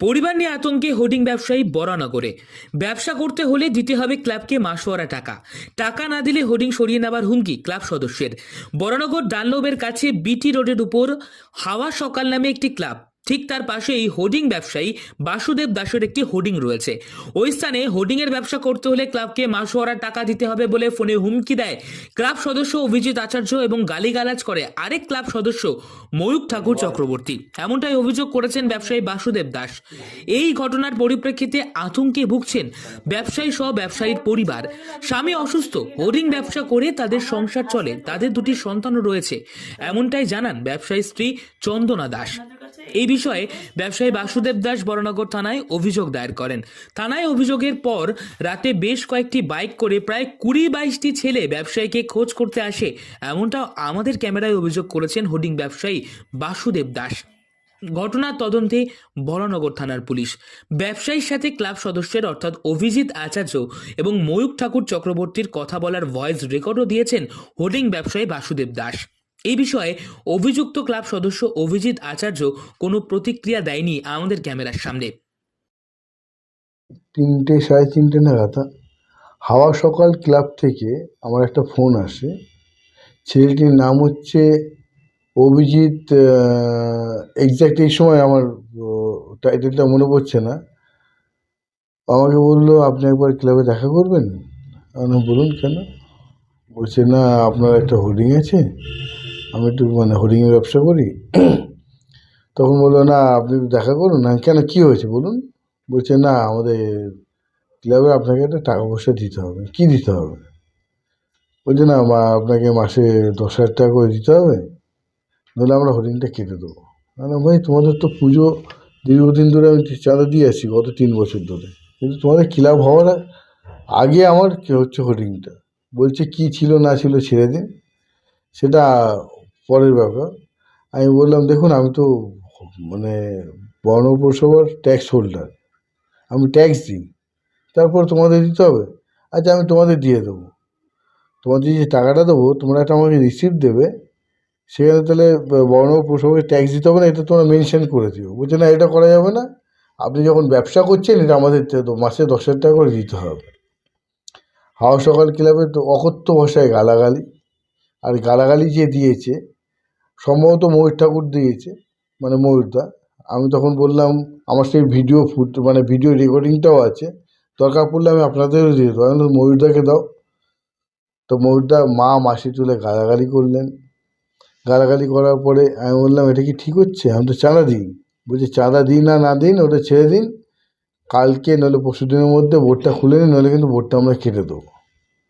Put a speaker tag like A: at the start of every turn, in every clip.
A: পরিবার নিয়ে আতঙ্কে হোর্ডিং ব্যবসায়ী বরানগরে। ব্যবসা করতে হলে দিতে হবে ক্লাবকে মাসোয়ারা টাকা। টাকা না দিলে হোর্ডিং সরিয়ে নেবার হুমকি ক্লাব সদস্যের। বরানগর ডানলোবের কাছে বিটি রোডের উপর হাওয়া সকাল নামে একটি ক্লাব। ঠিক তার পাশে এই হোর্ডিং ব্যবসায়ী বাসুদেব দাসের একটি হোর্ডিং রয়েছে। ওই স্থানে হোর্ডিং এর ব্যবসা করতে হলে ক্লাবকে মাসোয়ারা টাকা দিতে হবে বলে ফোনে হুমকি দেয় ক্লাব সদস্য অভিজিৎ আচার্য এবং গালিগালাজ করে আরেক ক্লাব সদস্য ময়ূক ঠাকুর চক্রবর্তী। এমনটাই অভিযোগ করেছেন ব্যবসায়ী বাসুদেব দাস। এই ঘটনার পরিপ্রেক্ষিতে আতঙ্কে ভুগছেন ব্যবসায়ী সহ ব্যবসায়ীর পরিবার। স্বামী অসুস্থ, হোর্ডিং ব্যবসা করে তাদের সংসার চলে, তাদের দুটি সন্তানও রয়েছে। এমনটাই জানান ব্যবসায়ী স্ত্রী চন্দনা দাস। এই বিষয়ে ব্যবসায়ী বাসুদেব দাস বরনগর থানায় অভিযোগ দায়ের করেন। থানায় অভিযোগের পর রাতে বেশ কয়েকটি বাইক করে প্রায় কুড়ি বাইশটি ছেলে ব্যবসায়ীকে খোঁজ করতে আসে। এমনটাও আমাদের ক্যামেরায় অভিযোগ করেছেন হোর্ডিং ব্যবসায়ী বাসুদেব দাস। ঘটনার তদন্তে বরানগর থানার পুলিশ। ব্যবসায়ীর সাথে ক্লাব সদস্যের অর্থাৎ অভিজিৎ আচার্য এবং ময়ূক ঠাকুর চক্রবর্তীর কথা বলার ভয়েস রেকর্ডও দিয়েছেন হোর্ডিং ব্যবসায়ী বাসুদেব দাস। এই বিষয়ে অভিযুক্ত ক্লাব সদস্য অভিজিৎ আচার্য কোনো প্রতিক্রিয়া দেয়নি আমাদের ক্যামেরার সামনে।
B: তিনটে, সাড়ে তিনটে নাগাদ হাওয়া সকাল ক্লাব থেকে আমার একটা ফোন আসে। ছেলেটির নাম হচ্ছে অভিজিৎ এক্স্যাক্ট এই সময় আমার টাইটেলটা মনে পড়ছে না। আমাকে বলল, আপনি একবার ক্লাবে দেখা করবেন? বলুন কেন? বলছে, না, আপনার একটা হোর্ডিং আছে। আমি একটু মানে হোর্ডিংয়ের ব্যবসা করি। তখন বলল, না, আপনি দেখা করুন। না কেন, কী হয়েছে বলুন? বলছে, না, আমাদের ক্লাবে আপনাকে একটা টাকা পয়সা দিতে হবে। কী দিতে হবে? বলছে, না, মা, আপনাকে মাসে দশ হাজার টাকা করে দিতে হবে। নাহলে আমরা হোর্ডিংটা কেটে দেবো। না ভাই, তোমাদের তো পুজো দীর্ঘদিন ধরে আমি চাঁদা দিয়ে আসি গত তিন বছর ধরে। কিন্তু তোমাদের ক্লাব হওয়ার আগে আমার কে হচ্ছে হোর্ডিংটা বলছে, কী ছিল না ছিল ছেড়ে দিন। সেটা পরের ব্যাপার। আমি বললাম, দেখুন, আমি তো মানে বর্ণপৌরসভার ট্যাক্স হোল্ডার আমি ট্যাক্স দিই। তারপর তোমাদের দিতে হবে। আচ্ছা আমি তোমাদের দিয়ে দেবো। তোমাদের যে টাকাটা দেবো, তোমরা একটা আমাকে রিসিপ্ট দেবে। সেখানে তাহলে বর্ণ পৌরসভাকে ট্যাক্স দিতে হবে না, এটা তোমরা মেনশন করে দিও। বলছে, না, এটা করা যাবে না। আপনি যখন ব্যবসা করছেন, এটা আমাদের মাসে দশ হাজার টাকা করে দিতে হবে। হাওয়া সকাল ক্লাবে তো অকথ্য ভাষায় গালাগালি। আর গালাগালি যে দিয়েছে সম্ভবত ময়ূর ঠাকুর দিয়েছে মানে ময়ূরদা। আমি তখন বললাম, আমার সেই ভিডিও ফুট মানে ভিডিও রেকর্ডিংটাও আছে, দরকার পড়লে আমি আপনাদেরও দিয়ে দেবো। আমি ময়ূরদাকে দাও। তো ময়ূরদা মা মাসি তুলে গালাগালি করলেন। গালাগালি করার পরে আমি বললাম, এটা কি ঠিক হচ্ছে? আমি তো চাঁদা দিই। বলছি, চাঁদা দিই না না দিন, ওটা ছেড়ে দিন। কালকে নইলে পরশু দিনের মধ্যে বোর্ডটা খুলে নিন নইলে কিন্তু বোর্ডটা আমরা কেটে দেবো।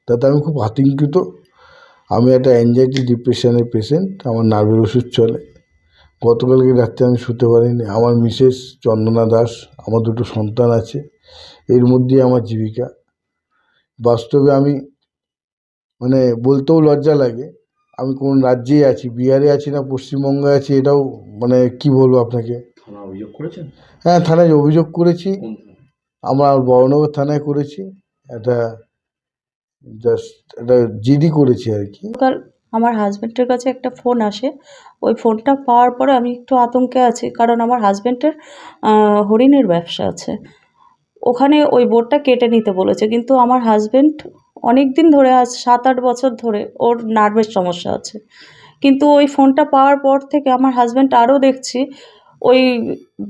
B: তাতে আমি খুব আতঙ্কিত। আমি একটা অ্যাংজাইটি ডিপ্রেশনের পেশেন্ট আমার নার্ভের ওষুধ চলে। গতকালকে রাত্রে আমি শুতে পারিনি। আমার মিসেস চন্দনা দাস আমার দুটো সন্তান আছে এর মধ্যেই আমার জীবিকা। বাস্তবে আমি মানে বলতেও লজ্জা লাগে। আমি কোন রাজ্যেই আছি বিহারে আছি না পশ্চিমবঙ্গে আছি এটাও মানে কি বলব আপনাকে?
C: অভিযোগ করেছেন?
B: হ্যাঁ থানায় অভিযোগ করেছি? আমরা বড়নগর থানায় করেছি। এটা জাস্ট এটা জিডি করেছি আর কি।
D: আমার হাজব্যান্ডের কাছে একটা ফোন আসে। ওই ফোনটা পাওয়ার পরে আমি একটু আতঙ্কে আছি, কারণ আমার হাজব্যান্ডের হরিণের ব্যবসা আছে। ওখানে ওই বোর্ডটা কেটে নিতে বলেছে, কিন্তু আমার হাজব্যান্ড অনেক দিন ধরে, আজ সাত আট বছর ধরে ওর নার্ভের সমস্যা আছে। কিন্তু ওই ফোনটা পাওয়ার পর থেকে আমার হাজব্যান্ড আরও দেখছি ওই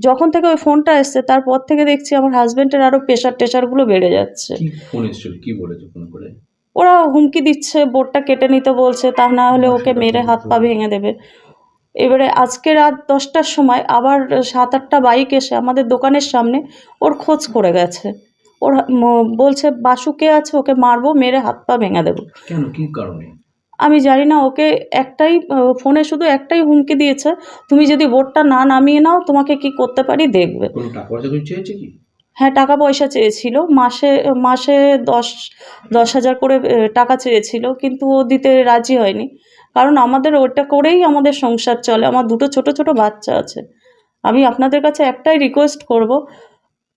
D: যখন থেকে ওই ফোনটা এসছে তারপর থেকে দেখছি আমার হাজব্যান্ডের আরও প্রেশার টেশারগুলো বেড়ে যাচ্ছে।
C: ফোন এসেছিল? কি বলেছে ফোন করে?
D: ওরা হুমকি দিচ্ছে বোর্ডটা কেটে নিতে বলছে তা না হলে ওকে মেরে হাত পা ভেঙে দেবে। এবারে আজকে রাত দশটার সময় আবার সাত আটটা বাইক এসে আমাদের দোকানের সামনে ওর খোঁজ করে গেছে। ওর বলছে বাসু কে আছে? ওকে মারবো মেরে হাত পা ভেঙে দেবো।
C: কেন? কি কারণে?
D: আমি জানি না ওকে একটাই ফোনে শুধু একটাই হুমকি দিয়েছে তুমি যদি ভোটটা না নামিয়ে নাও তোমাকে কি করতে পারি? দেখবে। হ্যাঁ টাকা পয়সা চেয়েছিল মাসে মাসে দশ দশ হাজার করে টাকা চেয়েছিল কিন্তু ও দিতে রাজি হয়নি। কারণ আমাদের ওটা করেই আমাদের সংসার চলে আমার দুটো ছোট ছোট বাচ্চা আছে। আমি আপনাদের কাছে একটাই রিকোয়েস্ট করব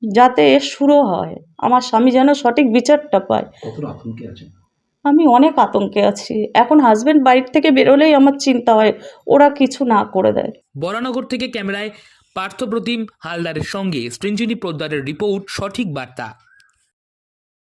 D: যাতে এর শুরু হয় আমার স্বামী যেন সঠিক বিচারটা পায়। আমি অনেক আতঙ্কে আছি। এখন হাজব্যান্ড বাড়ির থেকে বেরোলেই আমার চিন্তা হয়, ওরা কিছু না করে দেয়।
A: বরানগর থেকে ক্যামেরায় পার্থপ্রতিম হালদারের সঙ্গে স্ট্রিঞ্জিনী পোদ্দারের রিপোর্ট সঠিক বার্তা।